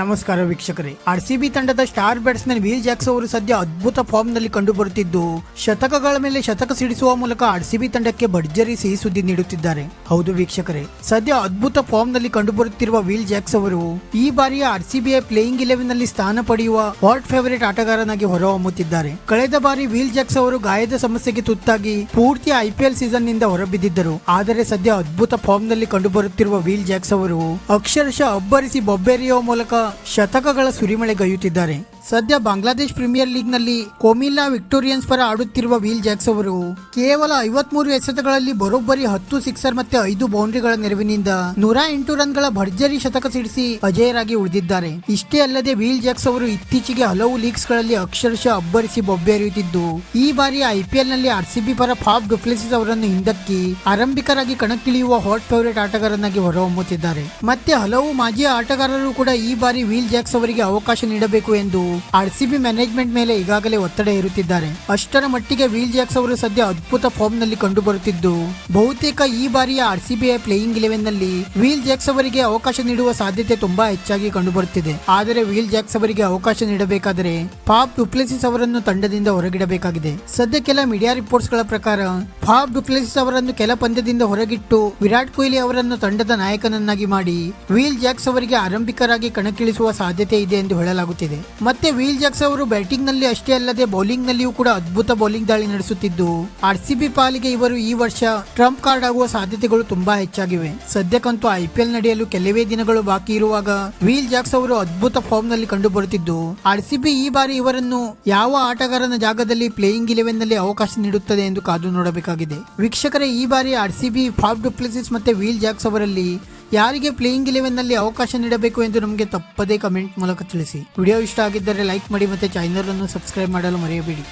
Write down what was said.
ನಮಸ್ಕಾರ ವೀಕ್ಷಕರೇ. R C B ತಂಡದ ಸ್ಟಾರ್ ಬ್ಯಾಟ್ಸ್ಮನ್ ವೀಲ್ ಜಾಕ್ಸ್ ಅವರು ಸದ್ಯ ಅದ್ಭುತ ಫಾರ್ಮ್ನಲ್ಲಿ ಕಂಡು ಬರುತ್ತಿದ್ದು ಶತಕಗಳ ಮೇಲೆ ಶತಕ ಸಿಡಿಸುವ ಮೂಲಕ ಆರ್ ಸಿ ಬಿ ತಂಡಕ್ಕೆ ಭರ್ಜರಿ ಸಿಹಿ ಸುದ್ದಿ ನೀಡುತ್ತಿದ್ದಾರೆ. ಹೌದು ವೀಕ್ಷಕರೇ, ಸದ್ಯ ಅದ್ಭುತ ಫಾರ್ಮ್ನಲ್ಲಿ ಕಂಡು ಬರುತ್ತಿರುವ ವೀಲ್ ಜಾಕ್ಸ್ ಅವರು ಈ ಬಾರಿಯ ಆರ್ ಸಿ ಬಿಯ ಪ್ಲೇಯಿಂಗ್ ಇಲೆವೆನ್ನಲ್ಲಿ ಸ್ಥಾನ ಪಡೆಯುವ ಹಾಟ್ ಫೇವರೇಟ್ ಆಟಗಾರನಾಗಿ ಹೊರಹೊಮ್ಮುತ್ತಿದ್ದಾರೆ. ಕಳೆದ ಬಾರಿ ವೀಲ್ ಜಾಕ್ಸ್ ಅವರು ಗಾಯದ ಸಮಸ್ಯೆಗೆ ತುತ್ತಾಗಿ ಪೂರ್ತಿ ಐಪಿಎಲ್ ಸೀಸನ್ನಿಂದ ಹೊರಬಿದ್ದಿದ್ದರು. ಆದರೆ ಸದ್ಯ ಅದ್ಭುತ ಫಾರ್ಮ್ನಲ್ಲಿ ಕಂಡು ಬರುತ್ತಿರುವ ವೀಲ್ ಜಾಕ್ಸ್ ಅವರು ಅಕ್ಷರಶಃ ಅಬ್ಬರಿಸಿ ಬೊಬ್ಬೆರಿಯುವ ಮೂಲಕ ಶತಕಗಳ ಸುರಿಮಳೆಗೈಯುತ್ತಿದ್ದಾರೆ ಸದ್ಯ ಬಾಂಗ್ಲಾದೇಶ್ ಪ್ರೀಮಿಯರ್ ಲೀಗ್ನಲ್ಲಿ ಕೊಮಿಲ್ಲಾ ವಿಕ್ಟೋರಿಯನ್ಸ್ ಪರ ಆಡುತ್ತಿರುವ ವೀಲ್ ಜಾಕ್ಸ್ ಅವರು ಕೇವಲ ಐವತ್ಮೂರು ಎಸೆತಗಳಲ್ಲಿ ಬರೋಬ್ಬರಿ ಹತ್ತು ಸಿಕ್ಸರ್ ಮತ್ತೆ ಐದು ಬೌಂಡ್ರಿಗಳ ನೆರವಿನಿಂದ ನೂರ ಎಂಟು ರನ್ಗಳ ಭರ್ಜರಿ ಶತಕ ಸಿಡಿಸಿ ಅಜೇಯರಾಗಿ ಉಳಿದಿದ್ದಾರೆ. ಇಷ್ಟೇ ಅಲ್ಲದೆ ವೀಲ್ ಜಾಕ್ಸ್ ಅವರು ಇತ್ತೀಚೆಗೆ ಹಲವು ಲೀಗ್ಸ್ಗಳಲ್ಲಿ ಅಕ್ಷರಶಃ ಅಬ್ಬರಿಸಿ ಬೊಬ್ಬೆರೆಯುತ್ತಿದ್ದು ಈ ಬಾರಿ ಐಪಿಎಲ್ನಲ್ಲಿ ಆರ್ಸಿಬಿ ಪರ ಫಾಬ್ ಡುಪ್ಲೆಸಿಸ್ ಅವರನ್ನು ಹಿಂದಕ್ಕಿ ಆರಂಭಿಕರಾಗಿ ಕಣಕ್ಕಿಳಿಯುವ ಹಾಟ್ ಫೇವರೇಟ್ ಆಟಗಾರನಾಗಿ ಹೊರಹೊಮ್ಮುತ್ತಿದ್ದಾರೆ. ಮತ್ತೆ ಹಲವು ಮಾಜಿ ಆಟಗಾರರು ಕೂಡ ಈ ಬಾರಿ ವೀಲ್ ಜಾಕ್ಸ್ ಅವರಿಗೆ ಅವಕಾಶ ನೀಡಬೇಕು ಎಂದು ಆರ್ಸಿಬಿ ಮ್ಯಾನೇಜ್ಮೆಂಟ್ ಮೇಲೆ ಈಗಾಗಲೇ ಒತ್ತಡ ಇರುತ್ತಿದ್ದಾರೆ ಅಷ್ಟರ ಮಟ್ಟಿಗೆ ವೀಲ್ ಜಾಕ್ಸ್ ಅವರು ಸದ್ಯ ಅದ್ಭುತ ಫಾರ್ಮ್ನಲ್ಲಿ ಕಂಡು ಬರುತ್ತಿದ್ದು ಬಹುತೇಕ ಈ ಬಾರಿಯ ಆರ್ಸಿಬಿಯ ಪ್ಲೇಯಿಂಗ್ ಇಲೆವೆನ್ನಲ್ಲಿ ವೀಲ್ ಜಾಕ್ಸ್ ಅವರಿಗೆ ಅವಕಾಶ ನೀಡುವ ಸಾಧ್ಯತೆ ತುಂಬಾ ಹೆಚ್ಚಾಗಿ ಕಂಡು ಬರುತ್ತಿದೆ ಆದರೆ ವೀಲ್ ಜಾಕ್ಸ್ ಅವರಿಗೆ ಅವಕಾಶ ನೀಡಬೇಕಾದರೆ ಪಾಪ್ ಡುಪ್ಲೆಸಿಸ್ ಅವರನ್ನು ತಂಡದಿಂದ ಹೊರಗಿಡಬೇಕಾಗಿದೆ. ಸದ್ಯ ಕೆಲ ಮೀಡಿಯಾ ರಿಪೋರ್ಟ್ಸ್ಗಳ ಪ್ರಕಾರ ಪಾಪ್ ಡುಪ್ಲೆಸಿಸ್ ಅವರನ್ನು ಕೆಲ ಪಂದ್ಯದಿಂದ ಹೊರಗಿಟ್ಟು ವಿರಾಟ್ ಕೊಹ್ಲಿ ಅವರನ್ನು ತಂಡದ ನಾಯಕನನ್ನಾಗಿ ಮಾಡಿ ವೀಲ್ ಜಾಕ್ಸ್ ಅವರಿಗೆ ಆರಂಭಿಕರಾಗಿ ಕಣಕ್ಕಿಳಿಸುವ ಸಾಧ್ಯತೆ ಇದೆ ಎಂದು ಹೇಳಲಾಗುತ್ತಿದೆ. ಮತ್ತೆ ವೀಲ್ ಜಾಕ್ಸ್ ಅವರು ಬ್ಯಾಟಿಂಗ್ನಲ್ಲಿ ಅಷ್ಟೇ ಅಲ್ಲದೆ ಬೌಲಿಂಗ್ ನಲ್ಲಿಯೂ ಕೂಡ ಅದ್ಭುತ ಬೌಲಿಂಗ್ ದಾಳಿ ನಡೆಸುತ್ತಿದ್ದು ಆರ್ಸಿಬಿ ಪಾಲಿಗೆ ಇವರು ಈ ವರ್ಷ ಟ್ರಂಪ್ ಕಾರ್ಡ್ ಆಗುವ ಸಾಧ್ಯತೆಗಳು ತುಂಬಾ ಹೆಚ್ಚಾಗಿವೆ. ಸದ್ಯಕ್ಕಂತೂ ಐಪಿಎಲ್ ನಡೆಯಲು ಕೆಲವೇ ದಿನಗಳು ಬಾಕಿ ಇರುವಾಗ ವೀಲ್ ಜಾಕ್ಸ್ ಅವರು ಅದ್ಭುತ ಫಾರ್ಮ್ನಲ್ಲಿ ಕಂಡು ಬರುತ್ತಿದ್ದು ಆರ್ಸಿಬಿ ಈ ಬಾರಿ ಇವರನ್ನು ಯಾವ ಆಟಗಾರನ ಜಾಗದಲ್ಲಿ ಪ್ಲೇಯಿಂಗ್ ಇಲೆವೆನ್ನಲ್ಲಿ ಅವಕಾಶ ನೀಡುತ್ತದೆ ಎಂದು ಕಾದು ನೋಡಬೇಕಾಗಿದೆ. ವೀಕ್ಷಕರೇ, ಈ ಬಾರಿ R RCB Faf du Plessis ಮತ್ತೆ ವೀಲ್ ಜಾಕ್ಸ್ ಅವರಲ್ಲಿ ಯಾರಿಗೆ ಪ್ಲೇಯಿಂಗ್ ಇಲೆವೆನ್ನಲ್ಲಿ ಅವಕಾಶ ನೀಡಬೇಕು ಎಂದು ನಮಗೆ ತಪ್ಪದೇ ಕಮೆಂಟ್ ಮೂಲಕ ತಿಳಿಸಿ. ವಿಡಿಯೋ ಇಷ್ಟ ಆಗಿದ್ದರೆ ಲೈಕ್ ಮಾಡಿ ಮತ್ತೆ ಚಾನೆಲ್ ಅನ್ನು ಸಬ್ಸ್ಕ್ರೈಬ್ ಮಾಡಲು ಮರೆಯಬೇಡಿ.